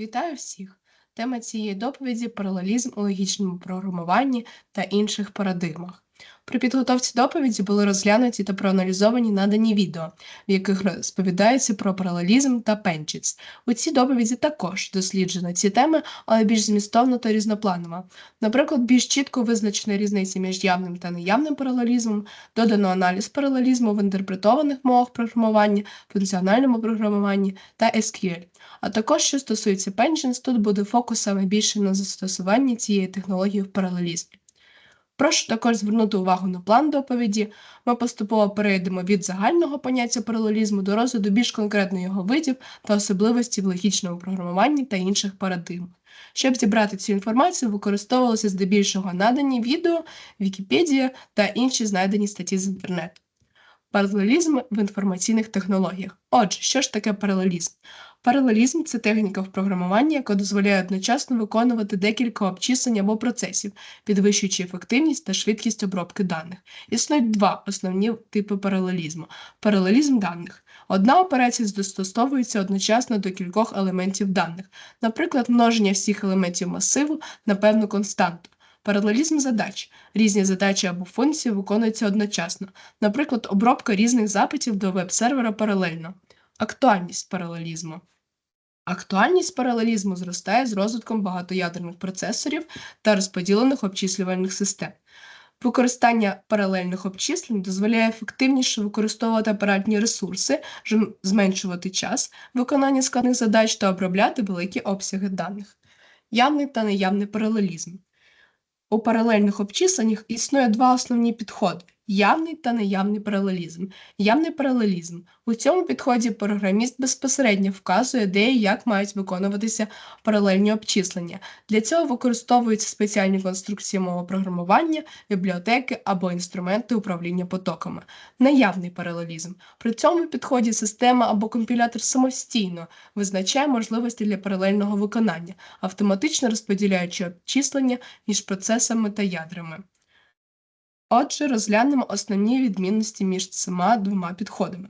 Вітаю всіх! Тема цієї доповіді паралелізм у логічному програмуванні та інших парадигмах. При підготовці доповіді були розглянуті та проаналізовані надані відео, в яких розповідається про паралелізм та пенчіц. У цій доповіді також досліджено ці теми, але більш змістовно та різнопланово. Наприклад, більш чітко визначена різниця між явним та неявним паралелізмом, додано аналіз паралелізму в інтерпретованих мовах програмування, функціональному програмуванні та SQL. А також, що стосується Pensions, тут буде фокус саме більше на застосуванні цієї технології в паралелізмі. Прошу також звернути увагу на план доповіді. Ми поступово перейдемо від загального поняття паралелізму до розгляду більш конкретно його видів та особливостей в логічному програмуванні та інших парадигмах. Щоб зібрати цю інформацію, використовувалися здебільшого надані відео, Вікіпедія та інші знайдені статті з інтернету. Паралелізм в інформаційних технологіях. Отже, що ж таке паралелізм? Паралелізм це техніка в програмуванні, яка дозволяє одночасно виконувати декілька обчислень або процесів, підвищуючи ефективність та швидкість обробки даних. Існують два основні типи паралелізму: паралелізм даних. Одна операція застосовується одночасно до кількох елементів даних, наприклад, множення всіх елементів масиву на певну константу. Паралелізм задач. Різні задачі або функції виконуються одночасно, наприклад, обробка різних запитів до веб-сервера паралельно. Актуальність паралелізму. Актуальність паралелізму зростає з розвитком багатоядерних процесорів та розподілених обчислювальних систем. Використання паралельних обчислень дозволяє ефективніше використовувати апаратні ресурси, зменшувати час виконання складних задач та обробляти великі обсяги даних. Явний та неявний паралелізм. У паралельних обчисленнях існує два основні підходи явний та неявний паралелізм. Явний паралелізм. У цьому підході програміст безпосередньо вказує, де і як мають виконуватися паралельні обчислення. Для цього використовуються спеціальні конструкції мови програмування, бібліотеки або інструменти управління потоками. Неявний паралелізм. При цьому підході система або компілятор самостійно визначає можливості для паралельного виконання, автоматично розподіляючи обчислення між процесами та ядрами. Отже, розглянемо основні відмінності між цими двома підходами.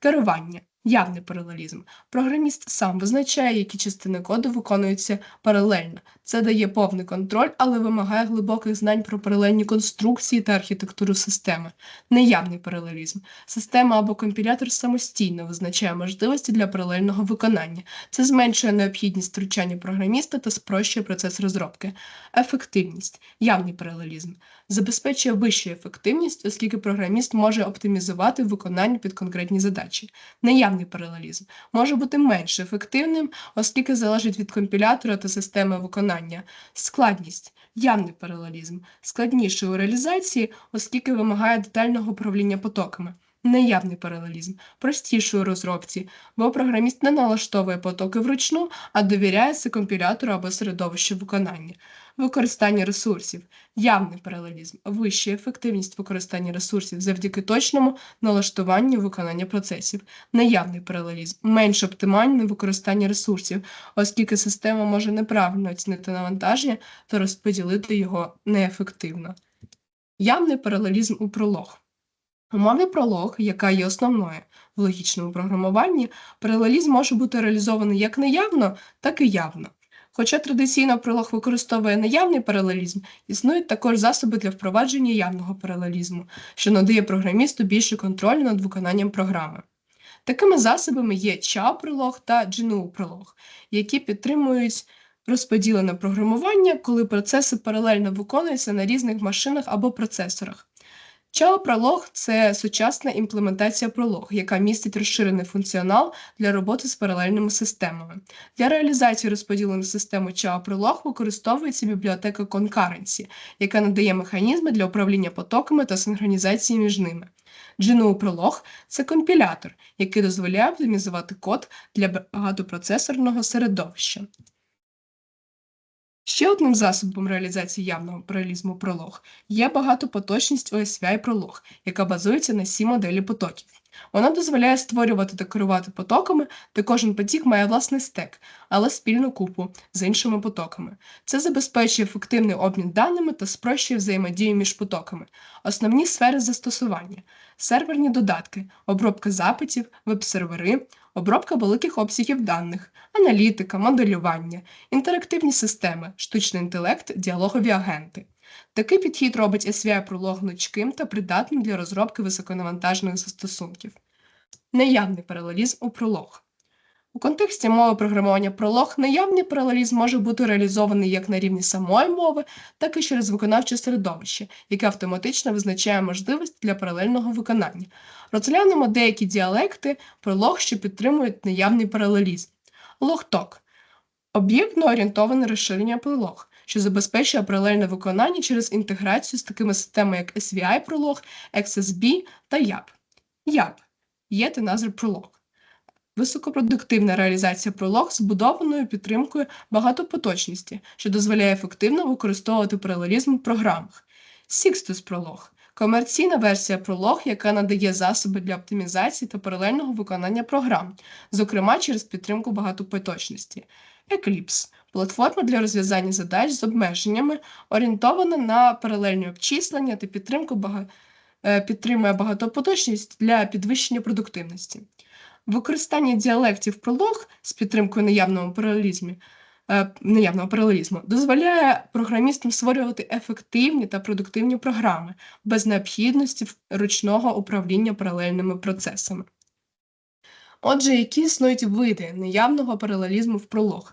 Керування явний паралелізм. Програміст сам визначає, які частини коду виконуються паралельно. Це дає повний контроль, але вимагає глибоких знань про паралельні конструкції та архітектуру системи. Неявний паралелізм. Система або компілятор самостійно визначає можливості для паралельного виконання. Це зменшує необхідність втручання програміста та спрощує процес розробки. Ефективність явний паралелізм. Забезпечує вищу ефективність, оскільки програміст може оптимізувати виконання під конкретні задачі. Неявний паралелізм може бути менш ефективним, оскільки залежить від компілятора та системи виконання. Складність явний паралелізм, складніший у реалізації, оскільки вимагає детального управління потоками. Неявний паралелізм, простіший у розробці, бо програміст не налаштовує потоки вручну, а довіряється компілятору або середовищу виконання. Використання ресурсів, явний паралелізм, вища ефективність використання ресурсів завдяки точному налаштуванню виконання процесів, неявний паралелізм, менш оптимальне використання ресурсів, оскільки система може неправильно оцінити навантаження та розподілити його неефективно. Явний паралелізм у пролог. У мові пролог, яка є основною в логічному програмуванні, паралелізм може бути реалізований як неявно, так і явно. Хоча традиційно пролог використовує неявний паралелізм, існують також засоби для впровадження явного паралелізму, що надає програмісту більше контролю над виконанням програми. Такими засобами є CHA-пролог та GNU-пролог, які підтримують розподілене програмування, коли процеси паралельно виконуються на різних машинах або процесорах. Java Prolog – це сучасна імплементація Prolog, яка містить розширений функціонал для роботи з паралельними системами. Для реалізації розподіленої системи Java Prolog використовується бібліотека Concurrency, яка надає механізми для управління потоками та синхронізації між ними. GNU Prolog – це компілятор, який дозволяє оптимізувати код для багатопроцесорного середовища. Ще одним засобом реалізації явного паралізму пролог є багатопоточність OSVI пролог, яка базується на сі моделі потоків. Вона дозволяє створювати та керувати потоками, де кожен потік має власний стек, але спільну купу з іншими потоками. Це забезпечує ефективний обмін даними та спрощує взаємодію між потоками. Основні сфери застосування: серверні додатки, обробка запитів, веб-сервери, обробка великих обсягів даних, аналітика, моделювання, інтерактивні системи, штучний інтелект, діалогові агенти. Такий підхід робить SVI пролог гнучким та придатним для розробки високонавантажених застосунків. Наявний паралелізм у Prolog. У контексті мови програмування Prolog наявний паралелізм може бути реалізований як на рівні самої мови, так і через виконавче середовище, яке автоматично визначає можливість для паралельного виконання. Розглянемо деякі діалекти Prolog, що підтримують наявний паралелізм. Logtalk – об'єктно орієнтоване розширення Prolog, що забезпечує паралельне виконання через інтеграцію з такими системами, як SVI Prolog, XSB та YAP. YAP – Yet Another Prolog. Високопродуктивна реалізація Prolog з будованою підтримкою багатопоточності, що дозволяє ефективно використовувати паралелізм в програмах. Sixtus Prolog – комерційна версія Prolog, яка надає засоби для оптимізації та паралельного виконання програм, зокрема через підтримку багатопоточності. Eclipse – платформа для розв'язання задач з обмеженнями, орієнтована на паралельне обчислення та підтримку бага... е, підтримує багатопоточність для підвищення продуктивності. Використання діалектів пролог з підтримкою наявного паралелізму, е, наявного паралелізму дозволяє програмістам створювати ефективні та продуктивні програми без необхідності ручного управління паралельними процесами. Отже, які існують види наявного паралелізму в Prolog?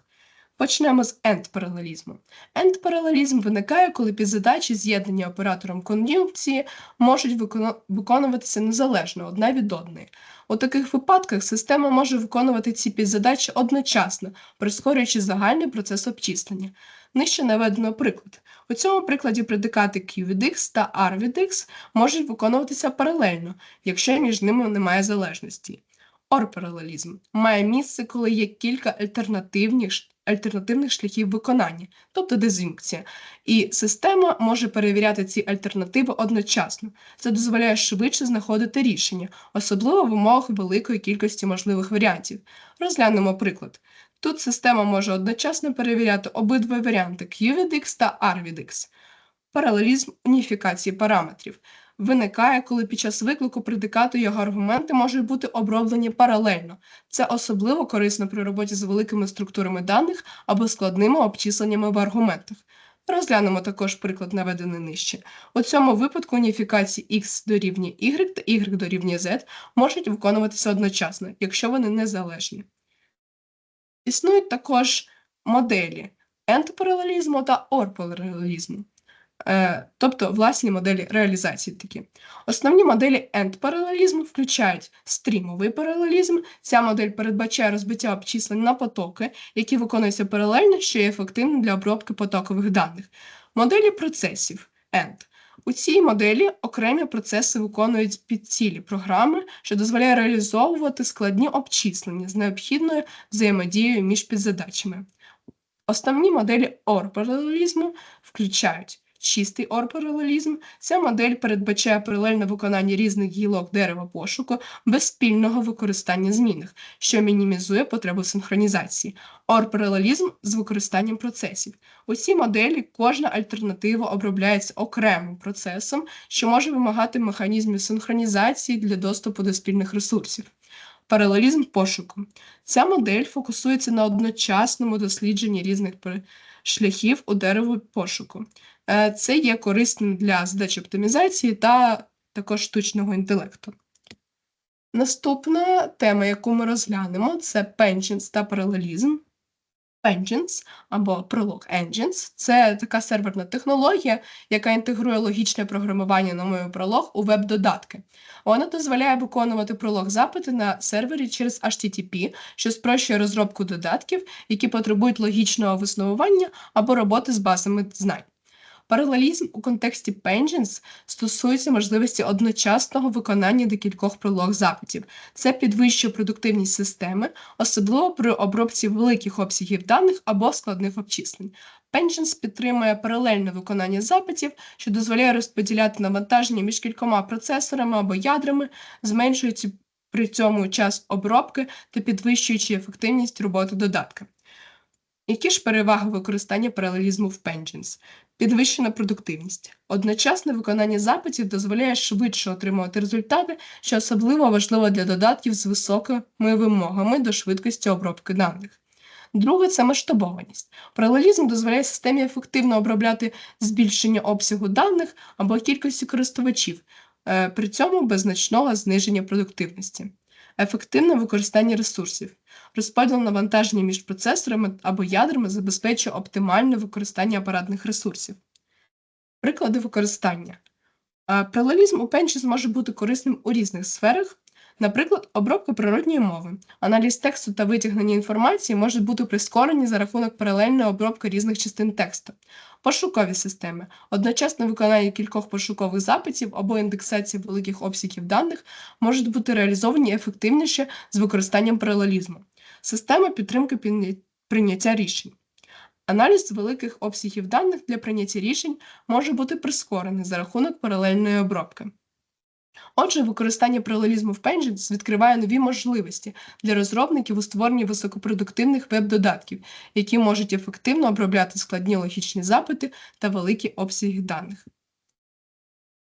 Почнемо з енд-паралелізму. Енд-паралелізм виникає, коли підзадачі, з'єднані оператором кон'юнкції, можуть виконуватися незалежно одна від одної. У таких випадках система може виконувати ці підзадачі одночасно, прискорюючи загальний процес обчислення. Нижче наведено приклад. У цьому прикладі предикати Q від X та R від X можуть виконуватися паралельно, якщо між ними немає залежності. Орпаралелізм має місце, коли є кілька альтернативних, альтернативних шляхів виконання, тобто диз'юнкція, і система може перевіряти ці альтернативи одночасно. Це дозволяє швидше знаходити рішення, особливо в умовах великої кількості можливих варіантів. Розглянемо приклад. Тут система може одночасно перевіряти обидва варіанти Q та R від X. Паралелізм уніфікації параметрів виникає, коли під час виклику предикату його аргументи можуть бути оброблені паралельно. Це особливо корисно при роботі з великими структурами даних або складними обчисленнями в аргументах. Розглянемо також приклад, наведений нижче. У цьому випадку уніфікації x дорівнює y та y дорівнює z можуть виконуватися одночасно, якщо вони незалежні. Існують також моделі ентпаралелізму та орпаралелізму, тобто власні моделі реалізації такі. Основні моделі ентпаралелізму включають стрімовий паралелізм. Ця модель передбачає розбиття обчислень на потоки, які виконуються паралельно, що є ефективним для обробки потокових даних. Моделі процесів END. У цій моделі окремі процеси виконують під цілі програми, що дозволяє реалізовувати складні обчислення з необхідною взаємодією між підзадачами. Основні моделі орпаралелізму включають чистий орпаралелізм. Ця модель передбачає паралельне виконання різних гілок дерева пошуку без спільного використання змінних, що мінімізує потребу синхронізації. Орпаралелізм з використанням процесів. У цій моделі кожна альтернатива обробляється окремим процесом, що може вимагати механізмів синхронізації для доступу до спільних ресурсів. Паралелізм пошуку. Ця модель фокусується на одночасному дослідженні різних шляхів у дереву пошуку. Е, Це є корисним для задач оптимізації та також штучного інтелекту. Наступна тема, яку ми розглянемо, це Pensions та паралелізм. Pensions або Prolog Engines – це така серверна технологія, яка інтегрує логічне програмування на мові Prolog у веб-додатки. Вона дозволяє виконувати Prolog запити на сервері через HTTP, що спрощує розробку додатків, які потребують логічного виснування або роботи з базами знань. Паралелізм у контексті Pensions стосується можливості одночасного виконання декількох пролог запитів. Це підвищує продуктивність системи, особливо при обробці великих обсягів даних або складних обчислень. Pensions підтримує паралельне виконання запитів, що дозволяє розподіляти навантаження між кількома процесорами або ядрами, зменшуючи при цьому час обробки та підвищуючи ефективність роботи додатка. Які ж переваги використання паралелізму в Pensions? Підвищена продуктивність. Одночасне виконання запитів дозволяє швидше отримувати результати, що особливо важливо для додатків з високими вимогами до швидкості обробки даних. Друге це масштабованість. Паралелізм дозволяє системі ефективно обробляти збільшення обсягу даних або кількості користувачів, е, при цьому без значного зниження продуктивності. Ефективне використання ресурсів. Розподіл навантаження між процесорами або ядрами забезпечує оптимальне використання апаратних ресурсів. Приклади використання. Е, Паралелізм у Penches може бути корисним у різних сферах, наприклад, обробка природньої мови. Аналіз тексту та витягнення інформації можуть бути прискорені за рахунок паралельної обробки різних частин тексту. Пошукові системи. Одночасне виконання кількох пошукових запитів або індексація великих обсягів даних можуть бути реалізовані ефективніше з використанням паралелізму. Система підтримки прийняття рішень. Аналіз великих обсягів даних для прийняття рішень може бути прискорений за рахунок паралельної обробки. Отже, використання паралелізму в Pensions відкриває нові можливості для розробників у створенні високопродуктивних веб-додатків, які можуть ефективно обробляти складні логічні запити та великі обсяги даних.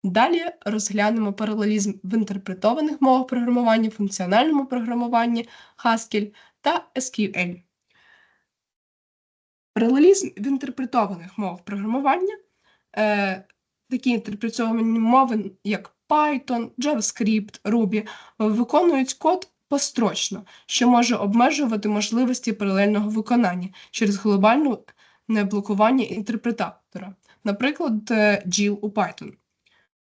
Далі розглянемо паралелізм в інтерпретованих мовах програмування, функціональному програмуванні, Haskell та SQL. Паралелізм в інтерпретованих мовах програмування е, такі інтерпретовані мови, як Python, JavaScript, Ruby, виконують код построчно, що може обмежувати можливості паралельного виконання через глобальне блокування інтерпретатора, наприклад, е, GIL у Python.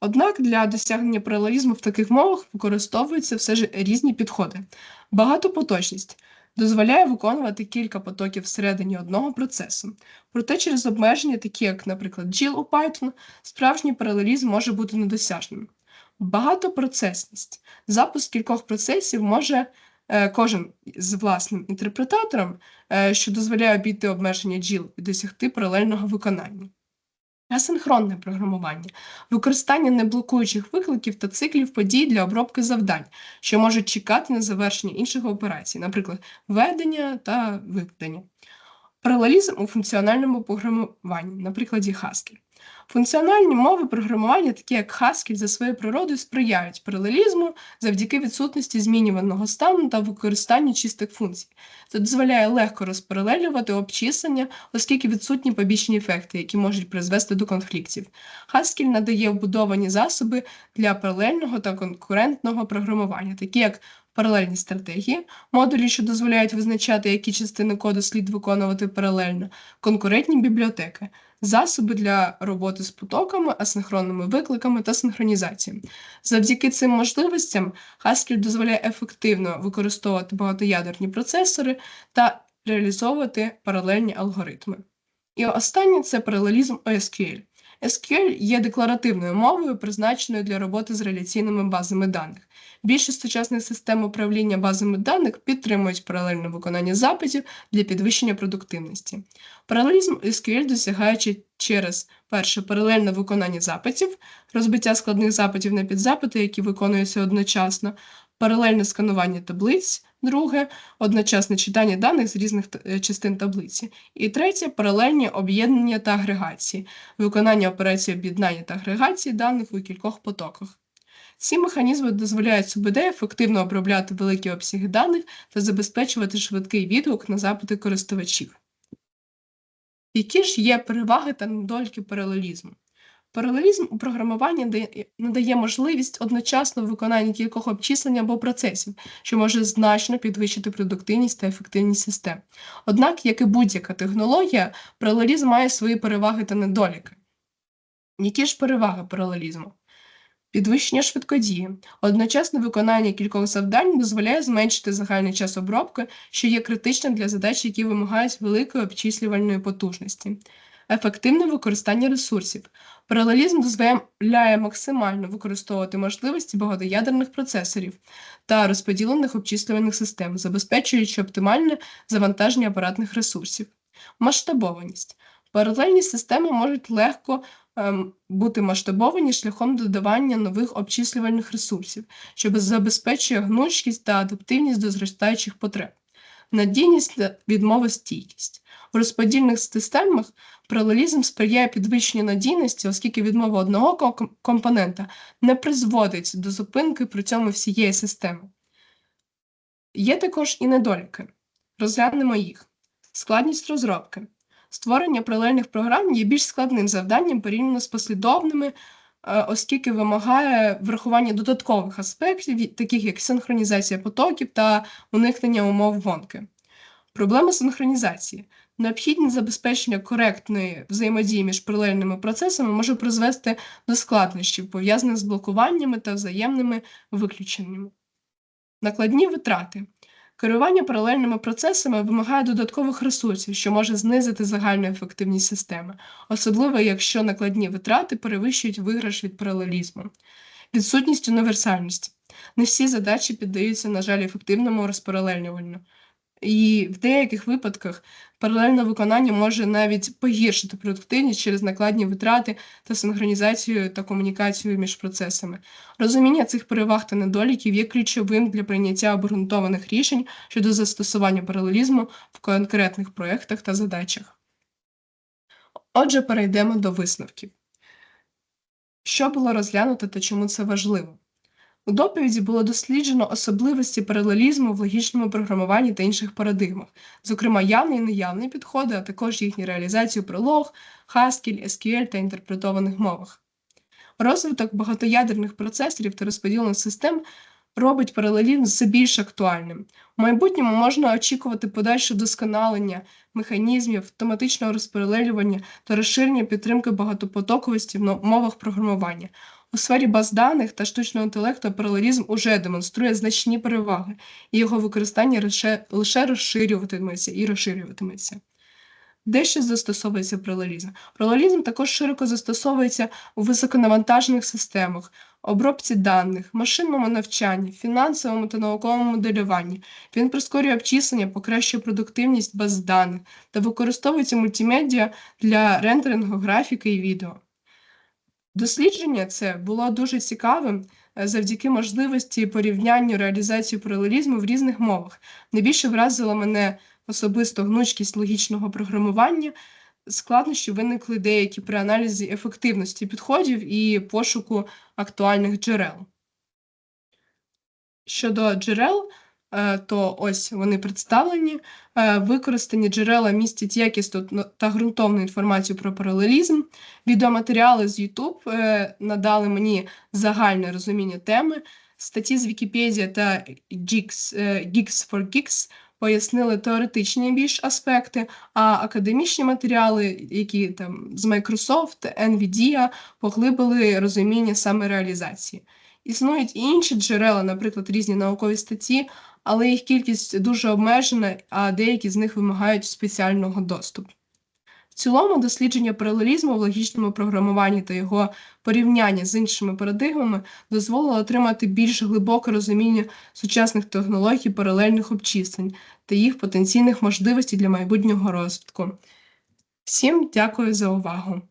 Однак для досягнення паралелізму в таких мовах використовуються все ж різні підходи. Багатопоточність дозволяє виконувати кілька потоків всередині одного процесу. Проте через обмеження, такі як, наприклад, GIL у Python, справжній паралелізм може бути недосяжним. Багатопроцесність. Запуск кількох процесів може е, кожен з власним інтерпретатором, е, що дозволяє обійти обмеження GIL і досягти паралельного виконання. Асинхронне програмування використання неблокуючих викликів та циклів подій для обробки завдань, що можуть чекати на завершення інших операцій, наприклад, введення та виведення. Паралелізм у функціональному програмуванні, на прикладі Haskell. Функціональні мови програмування, такі як Haskell, за своєю природою сприяють паралелізму завдяки відсутності змінюваного стану та використанню чистих функцій. Це дозволяє легко розпаралелювати обчислення, оскільки відсутні побічні ефекти, які можуть призвести до конфліктів. Haskell надає вбудовані засоби для паралельного та конкурентного програмування, такі як паралельні стратегії, модулі, що дозволяють визначати, які частини коду слід виконувати паралельно, конкурентні бібліотеки, засоби для роботи з потоками, асинхронними викликами та синхронізацією. Завдяки цим можливостям Haskell дозволяє ефективно використовувати багатоядерні процесори та реалізовувати паралельні алгоритми. І останнє це паралелізм OSQL. SQL є декларативною мовою, призначеною для роботи з реляційними базами даних. Більшість сучасних систем управління базами даних підтримують паралельне виконання запитів для підвищення продуктивності. Паралелізм SQL досягаючи через перше паралельне виконання запитів, розбиття складних запитів на підзапити, які виконуються одночасно, паралельне сканування таблиць, друге одночасне читання даних з різних е, частин таблиці. І третє паралельні об'єднання та агрегації, виконання операції об'єднання та агрегації даних у кількох потоках. Ці механізми дозволяють СУБД ефективно обробляти великі обсяги даних та забезпечувати швидкий відгук на запити користувачів. Які ж є переваги та недоліки паралелізму? Паралелізм у програмуванні надає можливість одночасно виконання кількох обчислень або процесів, що може значно підвищити продуктивність та ефективність систем. Однак, як і будь-яка технологія, паралелізм має свої переваги та недоліки. Які ж переваги паралелізму? Підвищення швидкодії. Одночасне виконання кількох завдань дозволяє зменшити загальний час обробки, що є критичним для задач, які вимагають великої обчислювальної потужності. Ефективне використання ресурсів. Паралелізм дозволяє максимально використовувати можливості багатоядерних процесорів та розподілених обчислювальних систем, забезпечуючи оптимальне завантаження апаратних ресурсів. Масштабованість. Паралельні системи можуть легко ем, бути масштабовані шляхом додавання нових обчислювальних ресурсів, що забезпечує гнучкість та адаптивність до зростаючих потреб. Надійність та відмовостійкість. У розподільних системах паралелізм сприяє підвищенню надійності, оскільки відмова одного компонента не призводить до зупинки при цьому всієї системи. Є також і недоліки. Розглянемо їх. Складність розробки. Створення паралельних програм є більш складним завданням порівняно з послідовними, оскільки вимагає врахування додаткових аспектів, таких як синхронізація потоків та уникнення умов гонки. Проблема синхронізації. Необхідність забезпечення коректної взаємодії між паралельними процесами може призвести до складнощів, пов'язаних з блокуваннями та взаємними виключеннями. Накладні витрати. Керування паралельними процесами вимагає додаткових ресурсів, що може знизити загальну ефективність системи, особливо якщо накладні витрати перевищують виграш від паралелізму. Відсутність універсальності. Не всі задачі піддаються, на жаль, ефективному розпаралелюванню. І в деяких випадках паралельне виконання може навіть погіршити продуктивність через накладні витрати та синхронізацію та комунікацію між процесами. Розуміння цих переваг та недоліків є ключовим для прийняття обґрунтованих рішень щодо застосування паралелізму в конкретних проєктах та задачах. Отже, перейдемо до висновків. Що було розглянуто та чому це важливо? У доповіді було досліджено особливості паралелізму в логічному програмуванні та інших парадигмах, зокрема явний і неявний підходи, а також їхню реалізацію при лог, Haskell, SQL та інтерпретованих мовах. Розвиток багатоядерних процесорів та розподілених систем робить паралелізм все більш актуальним. У майбутньому можна очікувати подальше досконалення механізмів, автоматичного розпаралелювання та розширення підтримки багатопотоковості в мовах програмування. У сфері баз даних та штучного інтелекту паралелізм уже демонструє значні переваги, і його використання лише, лише розширюватиметься і розширюватиметься. Де ще застосовується паралелізм? Паралелізм також широко застосовується у високонавантажених системах, обробці даних, машинному навчанні, фінансовому та науковому моделюванні. Він прискорює обчислення, покращує продуктивність баз даних та використовується мультимедіа для рендерингу графіки і відео. Дослідження це було дуже цікавим е, завдяки можливості порівняння реалізації паралелізму в різних мовах. Найбільше вразила мене особисто гнучкість логічного програмування. Складнощі виникли деякі при аналізі ефективності підходів і пошуку актуальних джерел. Щодо джерел, то ось вони представлені. Е, Використані джерела містять якісну та ґрунтовну інформацію про паралелізм. Відеоматеріали з YouTube е, надали мені загальне розуміння теми. Статті з Wikipedia та Geeks, е, Geeks for Geeks пояснили теоретичні більш аспекти, а академічні матеріали, які там з Microsoft, NVIDIA, поглибили розуміння саме реалізації. Існують і інші джерела, наприклад, різні наукові статті, але їх кількість дуже обмежена, а деякі з них вимагають спеціального доступу. В цілому, дослідження паралелізму в логічному програмуванні та його порівняння з іншими парадигмами дозволило отримати більш глибоке розуміння сучасних технологій паралельних обчислень та їх потенційних можливостей для майбутнього розвитку. Всім дякую за увагу!